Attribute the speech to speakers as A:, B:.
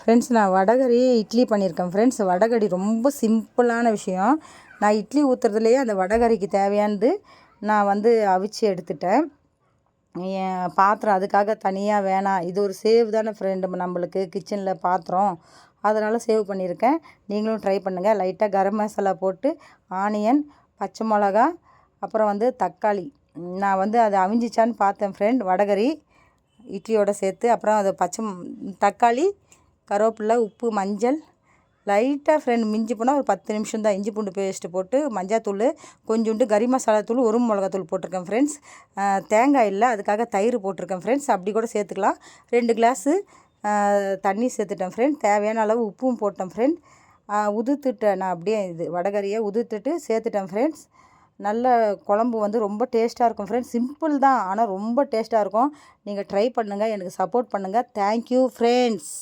A: Friends நான் வடகரி இட்லி பண்ணியிருக்கேன். Friends vada curry ரொம்ப சிம்பிளான விஷயம். நான் இட்லி ஊற்றுறதுலையே அந்த வடகரிக்கு தேவையானது நான் வந்து அவிச்சு எடுத்துட்டேன். என் பாத்திரம் அதுக்காக தனியாக வேணாம் இது ஒரு சேவ் தானே ஃப்ரெண்டு நம்மளுக்கு கிச்சனில் பாத்திரம். அதனால் சேவ் பண்ணியிருக்கேன். நீங்களும் ட்ரை பண்ணுங்கள் லைட்டாக கரம் மசாலா போட்டு ஆனியன் பச்சை மிளகா அப்புறம் வந்து தக்காளி. நான் வந்து அதை அவிஞ்சிச்சான்னு பார்த்தேன் ஃப்ரெண்ட் வடகறி இட்லியோடு சேர்த்து அப்புறம் அது பச்சை தக்காளி கருவேப்பில்லை உப்பு மஞ்சள். லைட்டாக ஃப்ரெண்ட் மிஞ்சி போனால் ஒரு பத்து நிமிஷம் தான் இஞ்சி பூண்டு பேஸ்ட்டு போட்டு மஞ்சாத்தூள் கொஞ்சோண்டு கறி மசாலா தூள் ஒரு மிளகாத்தூள் போட்டிருக்கேன் ஃப்ரெண்ட்ஸ் தேங்காய் இல்லை அதுக்காக தயிர் போட்டிருக்கேன் ஃப்ரெண்ட்ஸ் அப்படி கூட சேர்த்துக்கலாம். ரெண்டு கிளாஸு தண்ணி சேர்த்துட்டேன் ஃப்ரெண்ட் தேவையான அளவு உப்பும் போட்டேன் ஃப்ரெண்ட் உதுத்துட்டேன் நான் அப்படியே இது வடகரியை உதுத்துட்டு சேர்த்துட்டேன் ஃப்ரெண்ட்ஸ் நல்ல குழம்பு வந்து ரொம்ப டேஸ்ட்டாக இருக்கும் ஃப்ரெண்ட்ஸ் சிம்பிள் தான் ஆனால் ரொம்ப டேஸ்ட்டாக இருக்கும். நீங்கள் ட்ரை பண்ணுங்கள் எனக்கு சப்போர்ட் பண்ணுங்கள் தேங்க்யூ ஃப்ரெண்ட்ஸ்